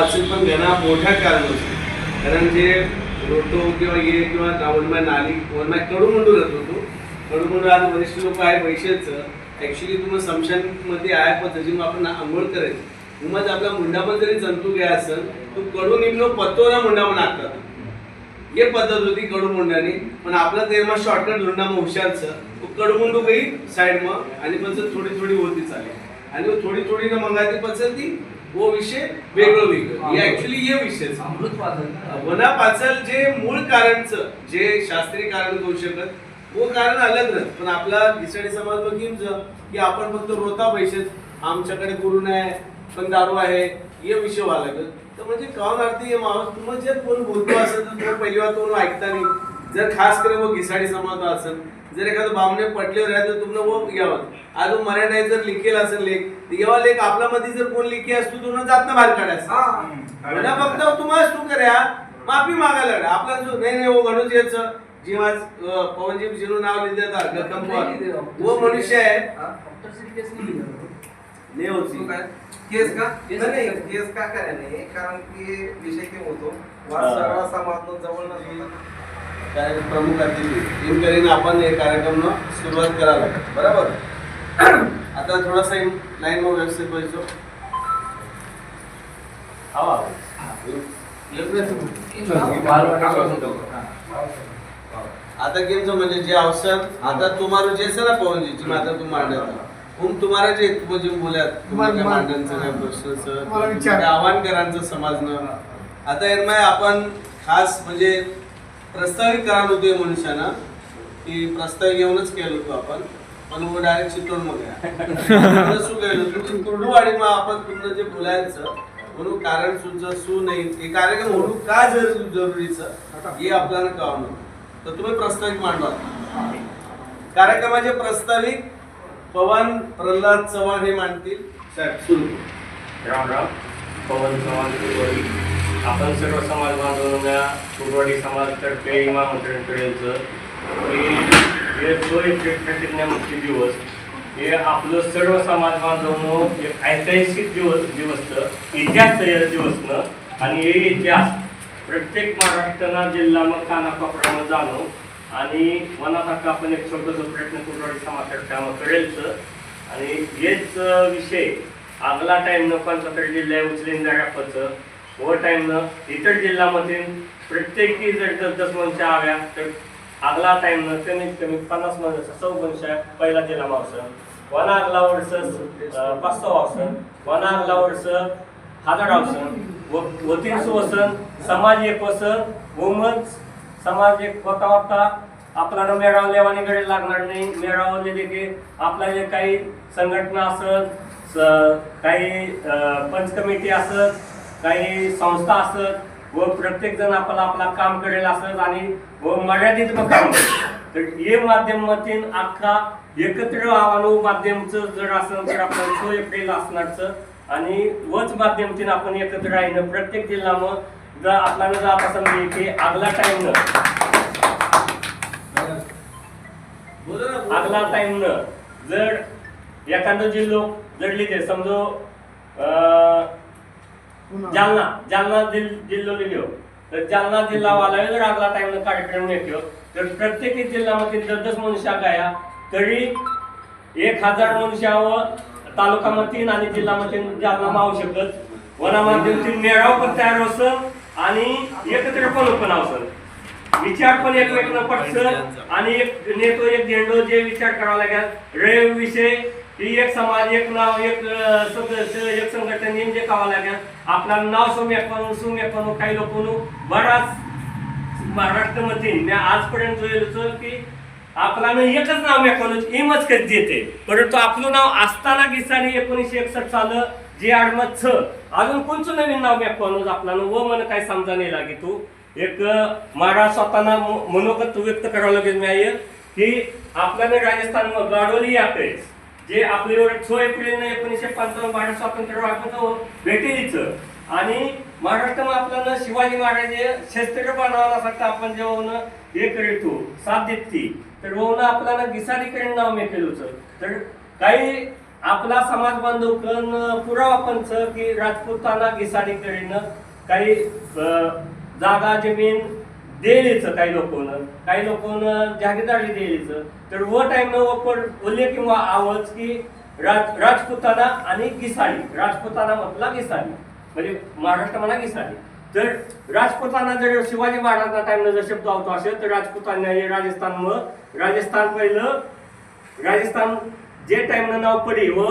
वाचून पण घना मोठ्या कारण होतं कारण जे रोटो किंवा ये किंवा वनमाय नाली वनमाय कडूमुंडू जात होतो. कडूमुंडू आज वरिष्ठ लोक आहे पैशाचं. ॲक्च्युली तुम्ही समशानमध्ये आहे पद्धती मग आपण आंघोळ करायचं. मग आपला मुंडामध्ये जरी जंतू घ्या असेल तो कडू निघलो पत्तोरा मुंडावर आखतात. हे पद्धत होती कडुमुंडानी पण आपला मग शॉर्टकट धुंडा मग हुशारचं. तो कडमुंडू गई साईड मग आणि पण थोडी थोडी होती चालेल. आणि थोडी थोडी ना मंगाती पचल ती वो विषय वेगळं वेगळं. हे ऍक्च्युली हे विषय अमृत वादन. वना पाचल जे मूळ कारणचं जे शास्त्रीय कारण करू शकत वो कारण अलग राहत पण आपला दिसाडी समाज बघीमच की आपण फक्त रोता पैसे आमच्याकडे गुरु नाही पण दारू आहे हे विषय व्हायला लागत तर म्हणजे काऊन अर्थ हे माणूस? तुम्हाला जर कोण बोलतो असेल तर तो पहिली बार तो ऐकता नाही. जर खास करे वो घिसाडी समाज असेल जर एखादं बामणे पटल्यावर आहे तर तुम्हाला वो यावं आज मराठी जर लिखेल असेल लेख तर जेव्हा लेख आपल्या मध्ये जर कोण लिखी असतो तुम्हाला जात ना बाहेर काढायचं. हा. फक्त तुम्हाला तू कर्या माफी मागायला लागला. आपला जो नाही नाही वो गणूच याच. जीवाज पवनजी जिनु नाव लिहितात गकंपर वो मनुष्य आहे. केस नाही लिहिलं. नाही होती तो. काय? केस का? केस नाही का? केस का करे नाही? कारण की विषय केम होतो. हा. वाद सगळा समाज जवळ नसतो. काय प्रमुख अतिथी. इन करीन आपण हे कार्यक्रम सुरुवात करायला बरोबर? आता थोडासा लाईन मग व्यवस्थित पाहिजे हवा आता केमचं म्हणजे जे अवसर आता तुम्हाला जे सर पवनजी जी आता तू मांडत. हम तुम्हाला जे म्हणजे बोलत तुम्हाला मांडणचं नाही प्रश्नचं आव्हान समाजनं आता यारमाय आपण खास म्हणजे प्रस्तावित करा होते मनुष्यानं की प्रस्ताव घेऊनच केलं होतो आपण पण डायरेक्ट चितोड मग सुरू गेलो तुम्ही मग आपण पूर्ण जे बोलायचं म्हणून कारण सुद्धा सु नाही हे कार्यक्रम म्हणून का जर जरुरीचं हे आपल्याला कळवलं तर तुम्ही प्रस्तावित मांडवा. कार्यक्रमाचे प्रस्तावित पवन प्रल्हाद चव्हाण हे मांडतील. साहेब सुरू. रामराव पवन चव्हाण आपण सर्व समाज बांधवांना कुरवाडी समाजतर्फे इमामंत्रणकडेचं की हे जो एक प्रतिज्ञामुक्ती दिवस. हे आपलं सर्व समाज बांधवांनो एक ऐतिहासिक दिवस दिवस इतिहास दिवसनं आणि हे इतिहास प्रत्येक महाराष्ट्राला जिल्हा मग कानाकोपऱ्यानं जाणो. आणि मनात आपण एक छोटंसं प्रयत्न कुरवाडी समाजातर्फे आम्हाला करेलचं. आणि हेच विषय आगला टाइमनं पंचाहत्तर जिल्ह्या उचलीन दर्यापचं ओव्हर टाईमनं इतर जिल्ह्यामध्ये प्रत्येकी जर दस दस मनशा आव्या तर आगला टाईमनं कमीत कमी पन्नास मनशा सौ मनशा पहिला जिल्हा मावसन वना आगला वर्ष पाच सौ वावसन वना आगला वर्ष हजार वावसन व वतीन सुवसन समाज एक वसन वुमन्स समाज एक होता होता आपल्याला मेळाव लेवाणीकडे लागणार नाही. मेळावलेले की आपल्या जे काही संघटना असत स- काही पंच कमिटी असत काही संस्था असत व प्रत्येक जण आपला आपला काम करेल असत आणि व मर्यादित काम तर हे माध्यमातून अख्खा एकत्र आव्हानो माध्यमचं जर असं तर आपण सो एप्रिल असणारचं. आणि वच माध्यमातून आपण एकत्र राहिलं प्रत्येक जिल्हा मग जर आपल्याला जर आता समजेल की आगला टाइम न. आगला टाइम जर एखादं जिल्हो जर ते समजो जालना जालना जिल- जिल्हो लिहिलो तर जालना जिल्हा वाला जर आगला टाइम कार्यक्रम नेतो तर प्रत्येक जिल्ह्यामध्ये जर दस मनुष्या गाया तरी एक हजार मनुष्यावर तालुकामध्ये आणि जिल्ह्यामध्ये जालना मावू शकत. वनामाध्यमातील मेळाव पण तयार होसन आणि एकत्र पण पण आवसन विचार पण एकमेकांना पटसन आणि एक नेतो एक झेंडो जे विचार करावा लागेल. रेव ही एक समाज एक नाव एक सदस्य एक संघटन नेम जे कावा लागेल. आपला नाव सौम्यपण सौम्यपण काही लोक बराच महाराष्ट्रामध्ये मी आजपर्यंत जोयलं की आपला एकच नाव मेकॉनॉज एमच कधी देते. परंतु आपलं नाव असताना गिसाने एकोणीसशे एकसष्ट साल जे आडमत छ अजून कोणचं नवीन नाव मेकॉनॉज आपला व मन काय समजा नाही लागे तू. एक मला स्वतःना मनोगत व्यक्त करावं लागेल मी की आपल्याला राजस्थान गाडोली याकडे जे आपल्यावर छो एप्रिल एकोणीसशे पंचावन्न भारत स्वातंत्र्य वाटतो भेटेलीच आणि महाराष्ट्रामध्ये आपल्याला शिवाजी महाराज हे शस्त्र बनवण्यासाठी आपण जेव्हा हे करीतो साथ देती तर वहन आपल्याला गिसारीकडे नाव मी केलं होतं. तर काही आपला समाज बांधव कन पुरावा पंच की राजपूताना करीन काही जागा जमीन देलीचं काही लोकांना काही लोकांना जागीरदारी देलीचं तर व टाइम पण किंवा आवाज की राज राजपुताना आणि गिसाळी राजपुताना म्हटला गिसाळी म्हणजे महाराष्ट्र म्हणा गिसाळी तर राजपुताना जर शिवाजी महाराजांना टाइमला जर शब्द आवतो असेल तर राजपुतांना हे राजस्थान मग राजस्थान पहिलं राजस्थान जे टाइमनं नाव पडी व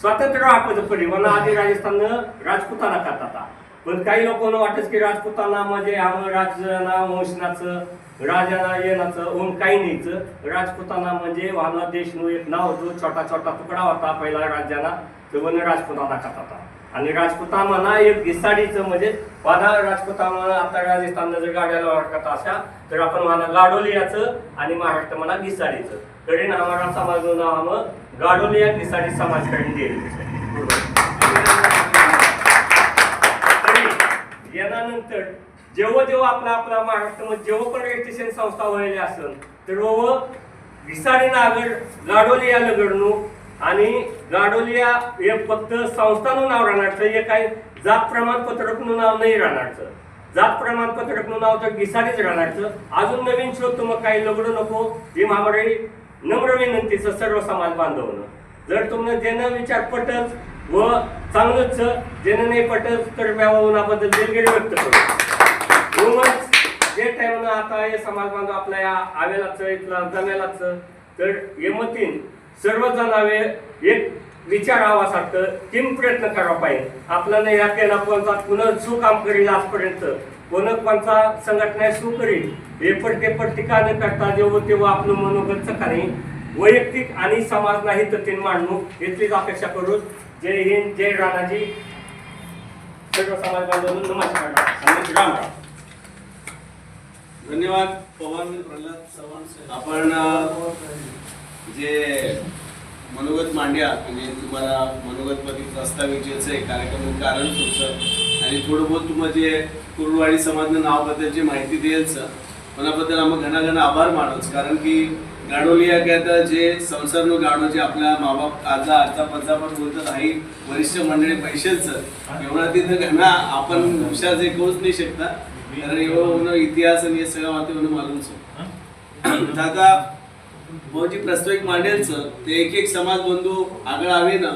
स्वातंत्र्य आपलं पडी म्हणून आधी राजस्थान राजपुताना करतात. पण काही लोकांना वाटत की राजपुताना म्हणजे, म्हणजे आम्हाला राजना वंशनाचं राजाना येण्याचं ओम काही नाहीच राजपुताना म्हणजे वाहना देशનું एक नाव होतो छोटा छोटा तुकडा होता पहिला राज्याला तो म्हणजे वन राजपुताना होता. आणि राजपुता म्हणा एक घिसाडीचं म्हणजे वादा राजपुता म्हणा आता राजस्थानला जर गाड्याला वाटत अशा तर आपण म्हणा गाडोलियाचं आणि महाराष्ट्र म्हणा घिसाडीचं कडेन आम्हाला समाज नाव हम गाडोलिया घिसाडी समाज कडेन दिलेलं झाल्यानंतर जेव्हा जेव्हा आपला आपला महाराष्ट्रामध्ये जेव्हा पण रेजिस्ट्रेशन संस्था व्हायला असेल तेव्हा विसाडे नागर लाडोली या लगडणू आणि लाडोली या हे फक्त संस्थानं नाव राहणारचं हे काही जात प्रमाणपत्र प्रमाणपत्रकनं नाव नाही राहणारचं. जात प्रमाणपत्र प्रमाणपत्रकनं नाव तर घिसाडीच राहणारचं. अजून नवीन शोध तुम्हाला काही लगडू नको हे महामंडळी नम्र विनंतीचं सर्व समाज बांधवणं जर तुम्ही ज्यांना विचार पटत व चांगलंच जनने नाही पटत तर दिलगिरी व्यक्त करू. म्हणूनच जे टाइमनं आता हे समाज बांधव आपल्या या आवेलाच इथला जमेलाच तर यमतीन सर्वजण जणावे एक विचार आवासारखं किम प्रयत्न करावा पाहिजे. आपल्याला या केला कोणता पुन्हा सु काम करील आजपर्यंत? कोण कोणता संघटना सु करील? हे पटके टीका न करता जेव्हा तेव्हा आपलं मनोगत सकाळी वैयक्तिक आणि समाज नाही तर तीन मांडणूक याचीच अपेक्षा करून जय हिंद जय राणाजी सर्व समाज बांधवांनो नमस्कार राम धन्यवाद पवन प्रल्हाद चव्हाण आपण जे मनोगत मांड्या म्हणजे तुम्हाला मनोगतपती प्रस्ताविजेचं आहे कार्यक्रम कारण सुचं आणि थोडं बहुत तुम्हाला जे कुरुवाडी समाजनं जे माहिती द्यायचं कोणाबद्दल आम्ही घना आभार मानोच कारण की गाडोलिया काय तर जे संसर्ग गाणो जे आपल्या माबाप आजा आजा पजा पण बोलतात आई वरिष्ठ मंडळी पैसेच. एवढा तिथं घना आपण हुशार जे करूच नाही शकता कारण एवढं इतिहास आणि हे सगळं माते म्हणून मालूम आता भाऊजी प्रस्ताविक मांडेलचं ते एक एक समाज बंधू आगळ आवे ना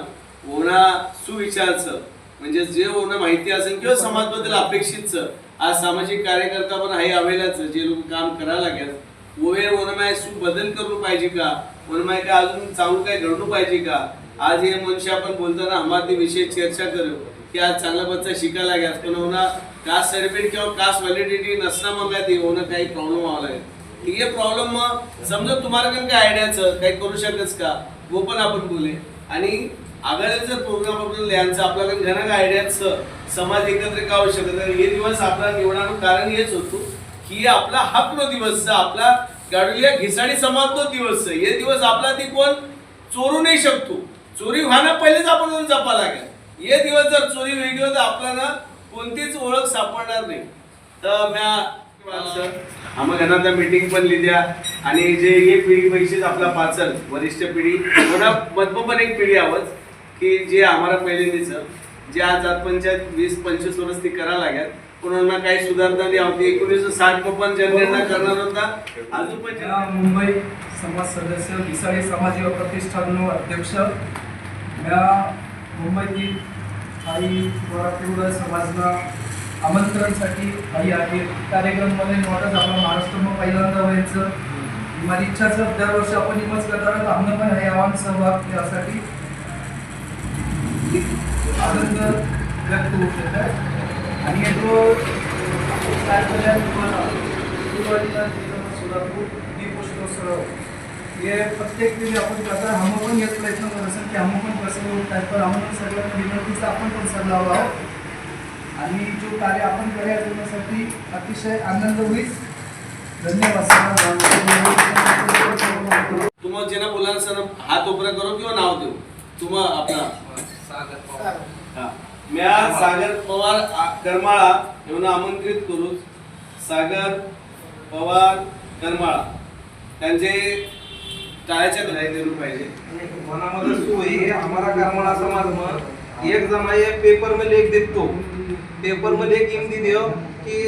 ओना सुविचारचं म्हणजे जे ओना माहिती असेल किंवा समाजबद्दल अपेक्षितच आज सामाजिक कार्यकर्ता पण आहे आवेलाच जे लोक काम करायला लागेल ओवे वनमाय सु बदल करून पाहिजे का? वनमाय काय अजून चांगलं काय घडलं पाहिजे का? आज हे मनुष्य आपण बोलताना आम्हाला ते विषय चर्चा करू. की आज चांगला बच्चा शिकायला लागेल. पण होणार कास्ट सर्टिफिकेट किंवा कास्ट व्हॅलिडिटी नसता मग काय ते होणं काही प्रॉब्लेम आला लागेल. ठीक आहे प्रॉब्लेम मग समजा तुम्हाला पण काय आयडियाचं काही करू शकतच का? वो पण आपण बोले. आणि आगायला जर प्रोग्राम आपण लिहायचं आपल्याला घरात आयडियाचं समाज एकत्र का होऊ शकत हे दिवस आपला निवडणूक कारण हेच होतो. की आपला हापलो दिवस आपला गाडूया घिसाणी समाज दिवस. हे दिवस आपला ती कोण? चोरू नाही शकतो. चोरी व्हायला पहिलेच आपण जपा लागेल. हे दिवस जर चोरी वेगळी तर आपल्याला कोणतीच ओळख सापडणार नाही. तर म्या आम्ही त्यांना त्या मीटिंग पण लिहिल्या. आणि जे हे पिढी पैसेच आपला पाचल वरिष्ठ पिढी म्हणा मधम पण एक पिढी आवाज की जे आम्हाला पहिल्यांदीच जे आज पंचायत वीस पंचवीस वर्ष ती करा लागत कोणाला काही सुधारणा नाही. होती एकोणीसशे साठ पण जनगणना करणार होता. अजून पण मुंबई समाज सदस्य विसाळी समाज युवा प्रतिष्ठानનો अध्यक्ष या मुंबईतील काही मराठीवर समाजना आमंत्रणसाठी काही आहे. कार्यक्रममध्ये मोठं आपला महाराष्ट्रामध्ये पहिल्यांदा व्हायचं. माझी इच्छाच दरवर्षी आपण हिमच करणार आम्ही पण हे आव्हान सहभाग यासाठी. आनंद व्यक्त होत आहे. आणि येतो काय केलं तुम्हाला सोलापूर दीपोत्सव हे प्रत्येक वेळी आपण करता. हम पण याच प्रयत्न करत असेल की हम पण कसं होत आहे पण आम्हाला सगळ्यांना विनंतीचा आपण पण सर लावला आहोत. आणि जो कार्य आपण करूया करण्यासाठी अतिशय आनंद होईल. धन्यवाद तुम्हाला जेना बोलायला सर हात उपरा करो किंवा नाव देऊ तुम्हाला आपला मी आज सागर पवार करमाळा येऊन आमंत्रित करू. सागर पवार करमाळा. त्यांचे टाळ्याच्या घराई दिलं पाहिजे. मनामध्ये सोय आहे करमाळा समाज मग एक जमा एक पेपरमध्ये एक देतो. पेपरमध्ये एक हिंदी देव की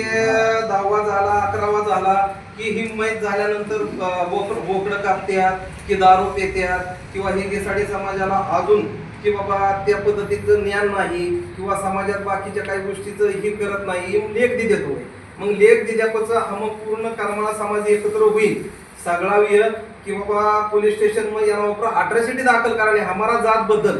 दहावा झाला अकरावा झाला की हिंमत झाल्यानंतर अं, बोकड बोकडं कापत्यात की दारू पेत्यात किंवा हिंदीसाठी समाजाला अजून की बाबा त्या पद्धतीचं ज्ञान नाही किंवा समाजात बाकीच्या काही गोष्टीचं हे करत नाही लेख दि तो. मग लेख दिल्यापासून हम मग पूर्ण कर्माला समाज एकत्र होईल. सगळा वेळ की बाबा पोलीस स्टेशनमध्ये याना वापर अट्रॉसिटी दाखल कराने हमारा जात बदल.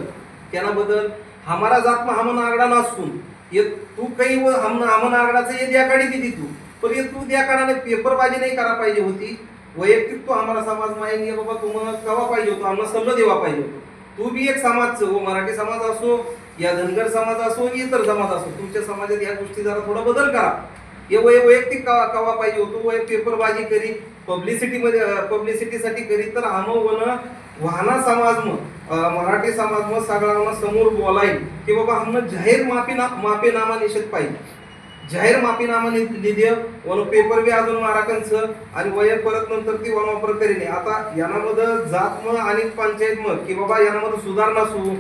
त्याना बदल? हमारा जात मग हमन आगडा नसून. ये तू काही व हम हमन आगडाचं ये द्याकाडी दिली तू. पण ये तू द्याकाडाने पेपरबाजी नाही करा पाहिजे होती. वैयक्तिक तो हमारा समाज माहिती बाबा तुम्हाला कवा पाहिजे होतो? आम्हाला सल्ला देवा पाहिजे होतो. तू बी एक समाज हो मराठी समाज असो या धनगर समाज असो इतर समाज असो तुमच्या समाजात या गोष्टी जरा थोडा बदल करा. हे वय वैयक्तिक कवा कवा पाहिजे होतो? वय पेपरबाजी करी पब्लिसिटी मध्ये पब्लिसिटीसाठी करी तर आम वाहना समाज म मराठी समाज सगळ्यांना समोर बोलाय की बाबा हमनं जाहीर माफी ना माफीनामा निषेध पाहिजे. जाहीर माफीनामा लिहिले वन पेपर बी अजून माराकंच आणि वय परत नंतर ती वन वापर करीने. आता यानामध्ये जात मग आणि पंचायत मग की बाबा यानामध्ये सुधारणा असू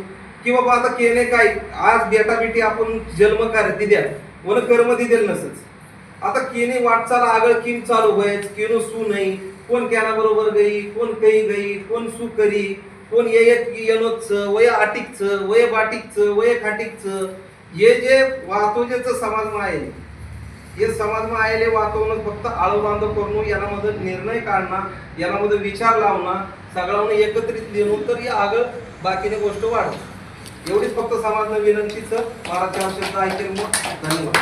की बाबा आता केले काय आज बेटा बेटी आपण जन्म कार्य दिद्या वन कर्म दिदेल नसच. आता केने वाटचाल आगळ किम चालू व्हायच केनो सू नाही कोण कॅना बरोबर गई कोण कई गई कोण सू करी कोण येत येनोच वय आटिकच वय बाटिकच वय खाटिकच हे जे वाहतुकीचं समाज आहे हे समाज आहे वातावरण फक्त आळू बांधव करून यामध्ये निर्णय काढणं यामध्ये विचार लावणं सगळ्यांना एकत्रित लिहून तर या आगळ बाकीने गोष्ट वाढ एवढीच फक्त समाजनं विनंतीच महाराष्ट्र शब्द ऐकेल मग. धन्यवाद.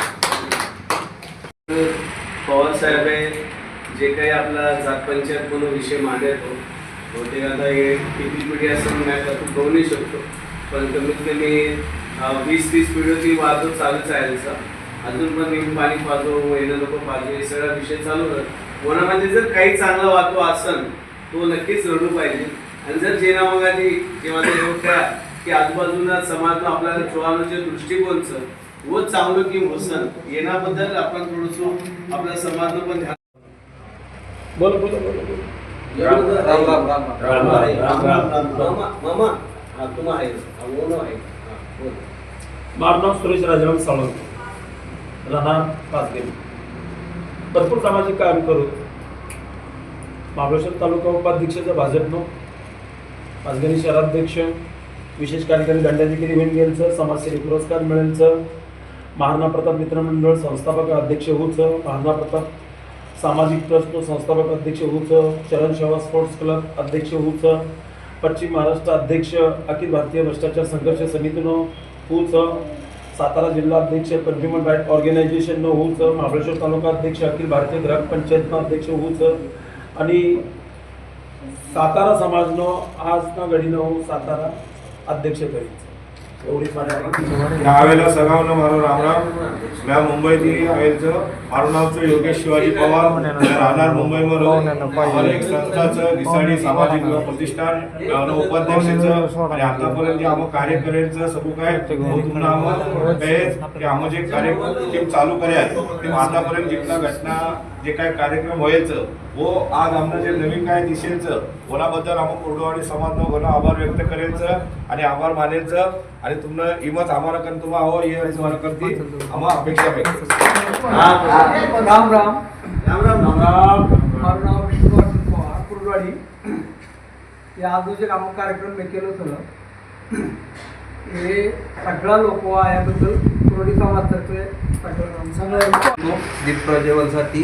पवार साहेब जे काही आपला जात पंचायत म्हणून विषय मांडतो बहुतेक आता हे किती पिढी असं मी आता तू नाही शकतो. पण कमीत कमी वीस तीस पिढीची वाहतूक चालूच आहे अजून पण मी पाणी पाहतो महिला लोक पाहतो हे सगळा विषय चालू राहत. मनामध्ये जर काही चांगला वाहतो असन तो नक्कीच रडू पाहिजे. आणि जर जेना मगाची जेव्हा ते एवढ्या की आजूबाजूला समाज आपल्याला चोळाचे दृष्टिकोनचं व चांगलं की होसन येण्याबद्दल आपण थोडस आपल्या समाजनं पण ध्यान बोल बोल बोल राम राम राम राम. राम राम राम राम. मामा मामा हा तुम्हा आहे. हा ओनो आहे. हा, बोल. माझं नाव सुरेश राजाराम सावंत. राहणार पाचगेल भरपूर सामाजिक काम करू महाबळेश्वर तालुका उपाध्यक्षाचं भाजपनं पाचगणी शहराध्यक्ष विशेष कार्यकारी दंडाधिकारी होऊन समाजसेवी पुरस्कार मिळेलचं महाराणा प्रताप मित्र मंडळ संस्थापक अध्यक्ष होऊचं महाराणा प्रताप सामाजिक ट्रस्ट संस्थापक अध्यक्ष होऊचं चरण सेवा स्पोर्ट्स क्लब अध्यक्ष पश्चिम महाराष्ट्र अध्यक्ष अखिल भारतीय भ्रष्टाचार संघर्ष समितीनं हुच सातारा जिल्हा अध्यक्ष कन्झ्युमर राईट ऑर्गनायझेशननं हुच महाबळेश्वर तालुका अध्यक्ष अखिल भारतीय ग्रामपंचायतनं अध्यक्ष हुच आणि सातारा समाजनं आज ना घडीनं हो सातारा अध्यक्ष करीत. माझ्या यावेळेला सगळ्यांना मारो रामराम म्या मुंबईतील आयचं मारू नावचं योगेश शिवाजी पवार. राहणार मुंबईमध्ये आम्हाला एक संस्थाचं दिसाडी सामाजिक प्रतिष्ठान म्यानं उपाध्यक्षाचं आणि आतापर्यंत जे आम्ही कार्य करायचं सगळं काय तुम्हाला आम्हाला की आम्ही जे कार्य चालू करायचं ते आतापर्यंत जितका घटना जे काय कार्यक्रम व्हायचं वो आज आमनं जे नवीन काय दिसेलचं कोणाबद्दल आम्ही कोरडवाडी समाजनं कोणा आभार व्यक्त करायचं आणि आभार मानायचं आणि तुमनं इमत आम्हाला कन तुम्हा हवं हे तुम्हाला करते. आम्हाला अपेक्षा पाहिजे राम राम. राम राम. राम माझं नाव विष्णुवर्धन पवार कुर्डवाडी. या आजूचे काम कार्यक्रम मी केलं होतं. हे सगळा लोक याबद्दल कुर्डी समाजातर्फे सगळं दीप प्रज्वलसाठी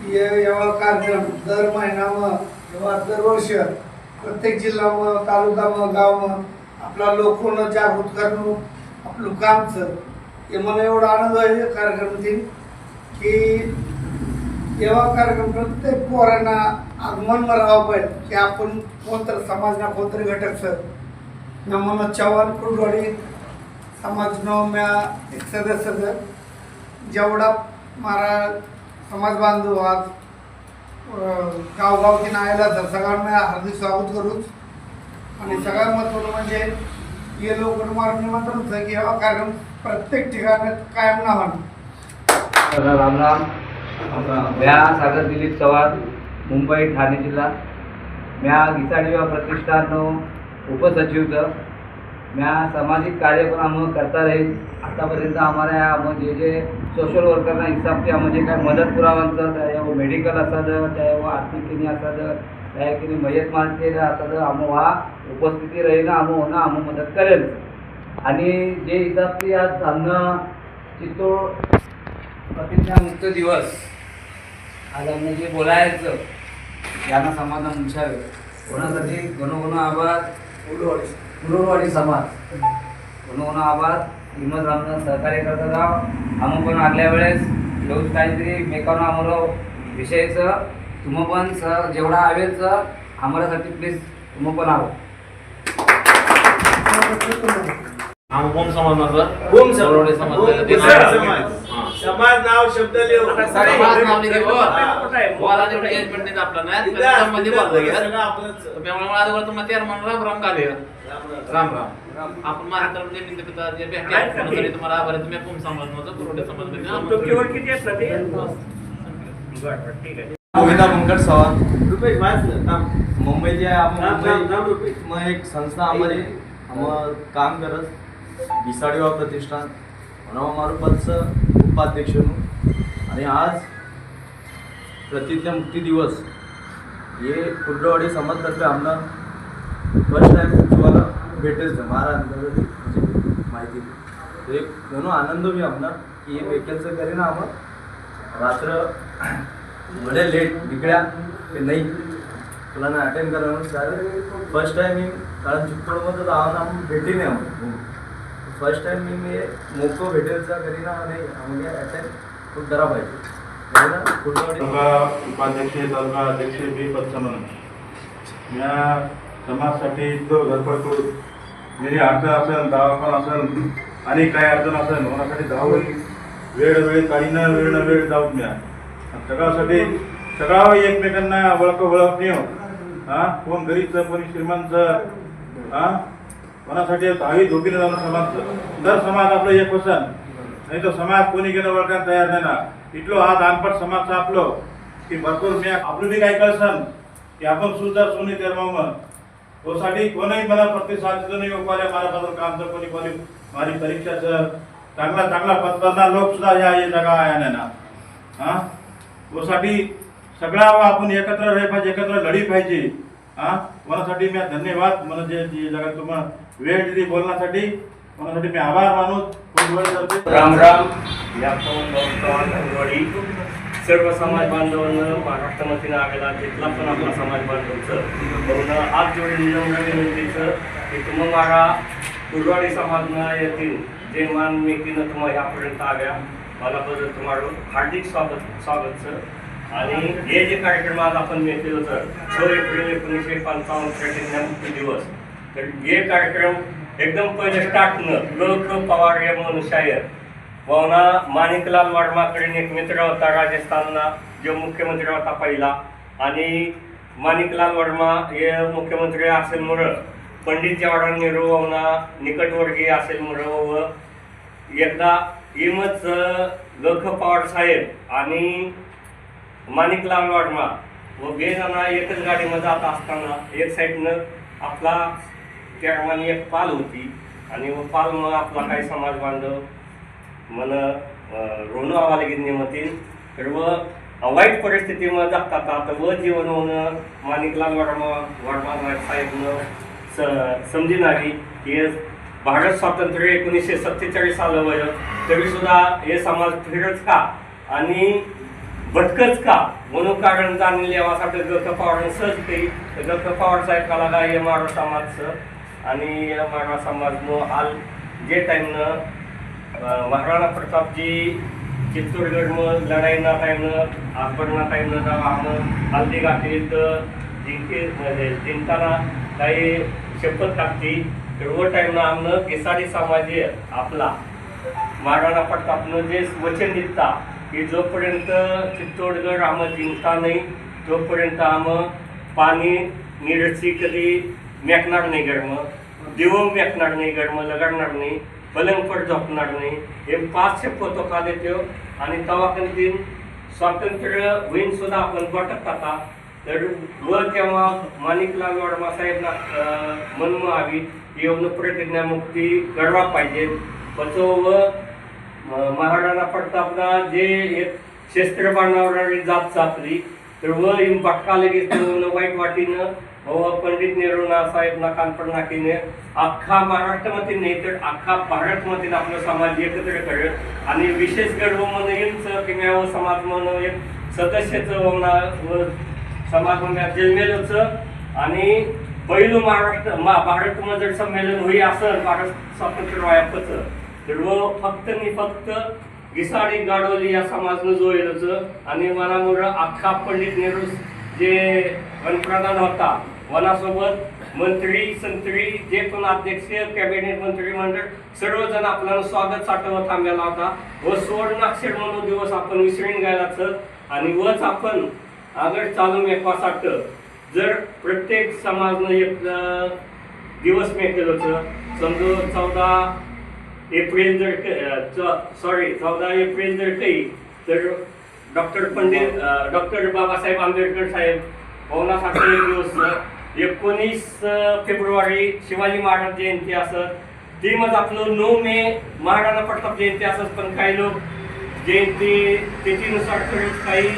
कार्यक्रम दर महिना दर वर्ष प्रत्येक जिल्हा मग तालुका मग गाव मग आपला लोक जागृत करणं आपलं लोकांचं हे मला एवढा आनंद आहे कार्यक्रम देईल की एवढा कार्यक्रम प्रत्येक पोरांना आगमन राहावं पाहिजे की आपण कोणतर समाज ना कोणतरी घटक सर. ना मनोज चव्हाण कुलवाडी समाज नवम्या एक सदस्य सर. जेवढा महाराज समाज बांधव आज गावगाव गावगावची आयला तर सगळ्यांना हार्दिक स्वागत करूच आणि सगळ्यात महत्त्वाचं म्हणजे ये लोक कुटुंबावर निमंत्रण होतं की हा कार्यक्रम प्रत्येक ठिकाणी कायम ना व्हावा राम राम. म्या सागर दिलीप चव्हाण मुंबई ठाणे जिल्हा. म्या गिसाडी विवाह प्रतिष्ठान उपसचिवचं म्या सामाजिक कार्य करता राहील. आतापर्यंत आम्हाला मग म्हणजे जे जे सोशल वर्करना हिसाबचे आम्ही म्हणजे काय मदत पुरावांचं चाहे वो मेडिकल असाल चाहे वो आर्थिक किनी असाद चाहे किनी मयत माणसे असाद आम्ही हा उपस्थिती रहीना आम्ही होणं आम्ही मदत करेल. आणि जे हिसाब की आज जाणणं चित्तूर प्रतिज्ञामुक्त दिवस. आज आम्ही जे बोलायचं यांना समाधान उंचावे कोणासाठी? गणोगण आबाद कुरुडवाडी समाज. गणोगण आबाद हिंमत रामनं सहकार्य करत राव आम्ही पण आगल्या वेळेस येऊच काहीतरी मेकानं आम्हाला विषयचं तुम्ही पण स जेवढा हवेच आम्हालासाठी प्लीज तुम्ही पण आहो. समाज बरोडे समाज. ओम दुसरा समाज. समाज नाव शब्द लिहू. समाज नाव लिहिते. बोला तेवढं engagement नाही आपलं ना. तिथं- त्याच्यामध्ये तिथं बोललं गेलं. सगळं आपलंच. त्यामुळे मला आता मग चेअरमन राम राम घाले राम राम. राम राम. आपण महाराष्ट्रामध्ये निमित्त पिता जे भेटले म्हणून तरी तुम्हाला आभार आहे. तुम्ही कोण समाज नव्हतं? कुरोडे समाज गोविंदा मुंकट चव्हाण रुपेश वाच ना, थांब. मुंबईचे रुपेश. मग एक संस्था आम्हाला आम्हाला काम करत बिसाडीवा प्रतिष्ठान. म्हणून उपाध्यक्ष आणि आज प्रतिज्ञामुक्ती दिवस. हे कुर्डवाडी समाजतर्फे आमना फर्स्ट टाईम तुम्हाला भेटेल जमारा म्हणजे माहिती. एक म्हणून आनंद मी आमना की हे वेकेलचं करी ना आम्हा रात्र म्हणे लेट निकड्या ते नाही. तुला ना अटेंड करा म्हणून. कारण फर्स्ट टाईम कारण चित्तोडमध्येच आम्हाला भेटी नाही आम्हाला. फर्स्ट टाइम मी मी मोको भेटेलचा करीना नाही म्हणजे अटेंड खूप डरा पाहिजे. म्हणजे तालुका उपाध्यक्ष तालुका अध्यक्ष बी पदसमन या समाजसाठी जो धडपडतो म्हणजे अडचण असेल दावापण असेल आणि काय अडचण असेल होण्यासाठी धावून वेळ वेळ काही ना वेळ ना वेळ जाऊत म्या सगळ्यासाठी सगळा एकमेकांना ओळख ओळख नाही हो हां? कोण गरीबचं कोणी श्रीमंतचं हा? मनासाठी दहावी धोकीने जाऊन समाज दर समाज आपलं एक वसन नाही तर समाज कोणी गेलं ओळखायला तयार नाही ना. इतलो हा दानपट समाज आपलो. की भरपूर मी आपलं बी काय कळसन. की आपण सुद्धा सोनी मग तोसाठी कोणीही मला प्रतिसाद दिलं नाही उपाल्या मला कामचं कोणी कोणी माझी परीक्षाचं चांगला चांगला पत्करणार लोकसुद्धा या या जगा आया नाही ना. हा? तोसाठी सगळा आपण एकत्र राही पाहिजे एकत्र लढी पाहिजे. हा? मनासाठी मी धन्यवाद. मला जे जे जगात तुम्हाला वेळ दिली बोलण्यासाठी. कोणासाठी मी आभार मानून राम राम. या सर्व समाज बांधवांना महाराष्ट्रामध्ये आलेला तिथला पण आपला समाज बांधवचं म्हणून आज जोडी नम्र विनंतीचं की तुम्हाला मारा कुरवाडी समाजना येथील जे मान मेकीनं तुम्हाला यापर्यंत आल्या. मला बदल तुम्हाला हार्दिक स्वागत स्वागतचं. आणि हे जे कार्यक्रम आज आपण घेतले होतं छो एप्रिल एकोणीसशे पंचावन्न दिवस. तर हे कार्यक्रम एकदम पहिले स्टार्टनं ल क पवार या मनुष्याय पवना माणिकलाल वर्माकडे एक मित्र होता राजस्थानला जो मुख्यमंत्री होता पहिला. आणि माणिकलाल वर्मा हे मुख्यमंत्री असेल मुळं पंडित जवाहरलाल नेहरू भावना निकटवर्गीय असेल मुळं व एकदा हिमच लख पवार साहेब आणि माणिकलाल वर्मा व बेनाना एकच गाडीमध्ये जात असताना एक साईडनं आपला त्याप्रमाणे एक पाल होती. आणि व पाल मग आपला काही समाज बांधव? मन ऋण आम्हाला मतील तर व वाईट परिस्थितीमुळे जगतात आता. व जीवन होणं माणिकलाल वर्मा वर्मा साहेबनं स समजिनारी हे भारत स्वातंत्र्य एकोणीसशे सत्तेचाळीस सालं वय तरीसुद्धा हे समाज फिरच का? आणि भटकच का? म्हणून कारण जाणून लेवासाठी ग पवार सहज काही ग पवार साहेब काला काय महाराष्ट्र समाजचं? आणि मारवा समाज मग हाल जे टाईमनं महाराणा प्रतापजी चित्तूरगड मग लढाईना टाईमनं आकबरना टाईमनं जेव्हा हल्दी घाटीत जिंके म्हणजे जिंकताना काही शपथ टाकती तर व टाईमनं आमनं केसारी समाज आपला. महाराणा प्रतापनं जे वचन दिता की जोपर्यंत चित्तोडगड आम्ही जिंकता नाही तोपर्यंत आम्ही पाणी निरसी कधी मेकणार नाही गरम. देव मेकणार नाही गरम लगाडणार नाही पलंगपट झोपणार नाही. हे पाचशे पोतो खाले देतो आणि तवा दिन स्वातंत्र्य होईन सुद्धा आपण बटत आता. तर व तेव्हा माणिकलाल वर्मा साहेबना मनम हवी येऊन प्रतिज्ञामुक्ती घडवा पाहिजे. पचो व महाराणा प्रतापना जे एक शस्त्र बाणावणारी जात सापली तर व येऊन भटका लगेच वाईट वाटीनं व पंडित नेहरूना साहेबना कानपड नाकीने अख्खा महाराष्ट्रामध्ये नाही तर अख्खा भारतमध्ये आपला समाज एकत्र करत आणि विशेष गर्व म्हणून येईल व समाज म्हणून एक सदस्याचं होणार व समाज म्हणून जन्मेलच आणि पहिलं महाराष्ट्र मा भारतमध्ये जर संमेलन होई असं भारत स्वातंत्र्य वायापचं तर व फक्त नि फक्त विसाडी गाडवली या समाजनं जोयलच आणि मनामुळं अख्खा पंडित नेहरू जे वनप्रधान होता वनासोबत मंत्री संत्री जे पण अध्यक्ष कॅबिनेट मंत्री मंडळ सर्वजण आपल्याला स्वागत साठवत थांबलेला होता. व सुवर्णाक्षर म्हणून दिवस आपण विसरून गेलाच आणि वच आपण आगड चालू मेकवासाट जर प्रत्येक समाजनं एक दिवस मेकेलोच समजू चौदा एप्रिल जर सॉरी चौदा एप्रिल जर काही तर डॉक्टर पंडित डॉक्टर बाबासाहेब आंबेडकर साहेब भवनासाठी साखरे दिवस एकोणीस फेब्रुवारी शिवाजी महाराज जयंती असत ती मग आपलं नऊ मे महाराणा प्रताप जयंती असत पण काही लोक जयंती त्याच्यानुसार करत काही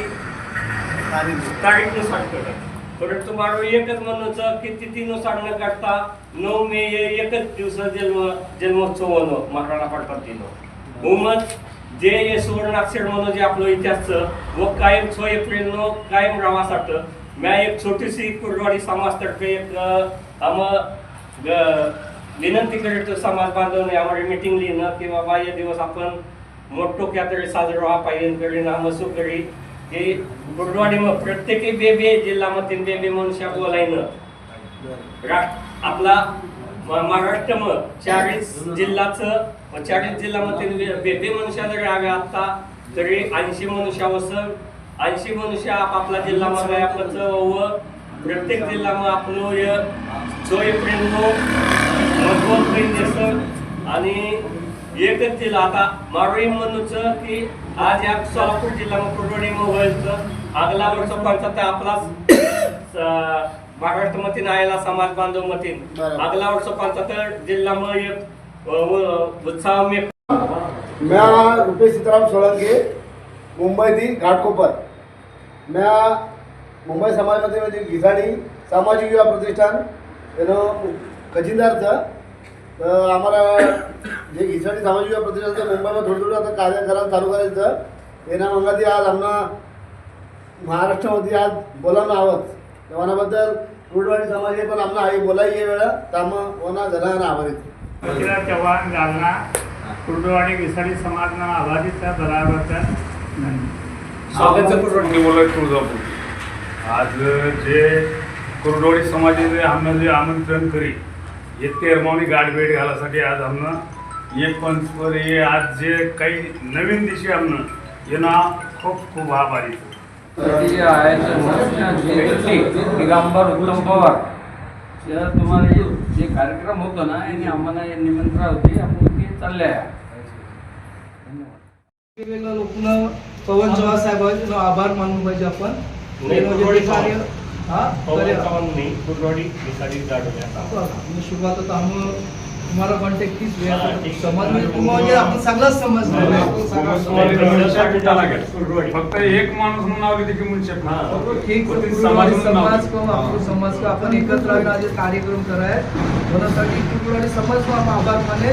तारीखनुसार करत. परंतु मारो एकच म्हणूचं की तिथीनुसार न करता नऊ मे एकच दिवस जन्म जन्मोत्सव होणं महाराणा प्रताप दिनो उमत जे हे सुवर्णाक्षर म्हणून जे आपलं इतिहास व कायम सो एप्रिल नो कायम रावासाठ म्या एक छोटीशी कुर्डवाडी समाजतर्फे एक आम विनंती तो समाज बांधवने आम्हाला मिटिंग लिहिणं की बाबा हे दिवस आपण मोठो तरी साजरा व्हा पाहिजे करीन आमसू करी की कुर्डवाडी मग प्रत्येकी बेबे जिल्ह्यामध्ये बेबे मनुष्य बोलायनं. राष्ट्र आपला म- महाराष्ट्र मग चाळीस जिल्ह्याचं व चाळीस जिल्ह्यामध्ये बे- बेबे मनुष्य जरी आवे आता तरी ऐंशी मनुष्य वसन ऐंशी मनुष्य आपला जिल्ह्यामध्ये आपलं व प्रत्येक जिल्ह्यामध्ये आपलं सोय प्रेम मजबूत होईल आणि एकच आता मारोळी म्हणूच की आज या सोलापूर जिल्हा कुरवडी व्हायचं आगला वर्ष पंचायत आपलाच स- महाराष्ट्रामध्ये आयला समाज बांधव मतीन. आगला वर्ष पंचायत जिल्हा मग एक उत्साह मे म्या रुपेश सीताराम सोळंके मुंबई ती घाटकोपर. म्या मुंबई समाजमध्ये म्हणजे घिसाडी सामाजिक युवा प्रतिष्ठान એનો तर आम्हाला जे घिसाडी सामाजिक प्रतिष्ठानचं मुंबईमध्ये थोडं थोडं आता कार्य करायला चालू करायचं येणार मंगाती आज आम्हाला महाराष्ट्रामध्ये आज बोलायला आहोत तेव्हाबद्दल कुर्डवाडी समाज पण आम्हाला आई बोलाय वेळा. काम ओना घरानं आभारी. पृथ्वीराज चव्हाण जालना कुर्डवाडी घिसाडी समाजना आभारी त्या बराबरच्या आज जे कुर्डवाडी समाजाचे आम्हाला जे आमंत्रण करी हे तेरमावणी गाठभेट घालासाठी आज आमनं एक पंचवर हे आज जे काही नवीन दिशी आमनं येणं खूप खूप आभारी. दिगंबर उत्तम पवार या तुम्हाला जे जे कार्यक्रम होतो ना याने आम्हाला हे निमंत्रण होते आपण ते चालले आहे. वेगवेगळ्या लोकांना पवन चव्हाण साहेबांचे आभार मानून पाहिजे आपण. म्हणजे कार्य हा? कार्य- कुरवाडी विसाडी मी सुरुवात होता आम्ही तुम्हाला कॉन्टॅक्ट तीच. समाज म्हणजे तुम्हाला म्हणजे आपण सगळाच समाज नाही, नाही. आपण सगळा समाज. फक्त एक माणूस म्हणून आवली तिथे म्हणू शकणार ठीक पण ते कुरवाडी समाज समाज नाव. को आपण समाज को आपण एकत्र एक कार्यक्रम कराय म्हणून कुरवाडी समाज को आपण आभार माने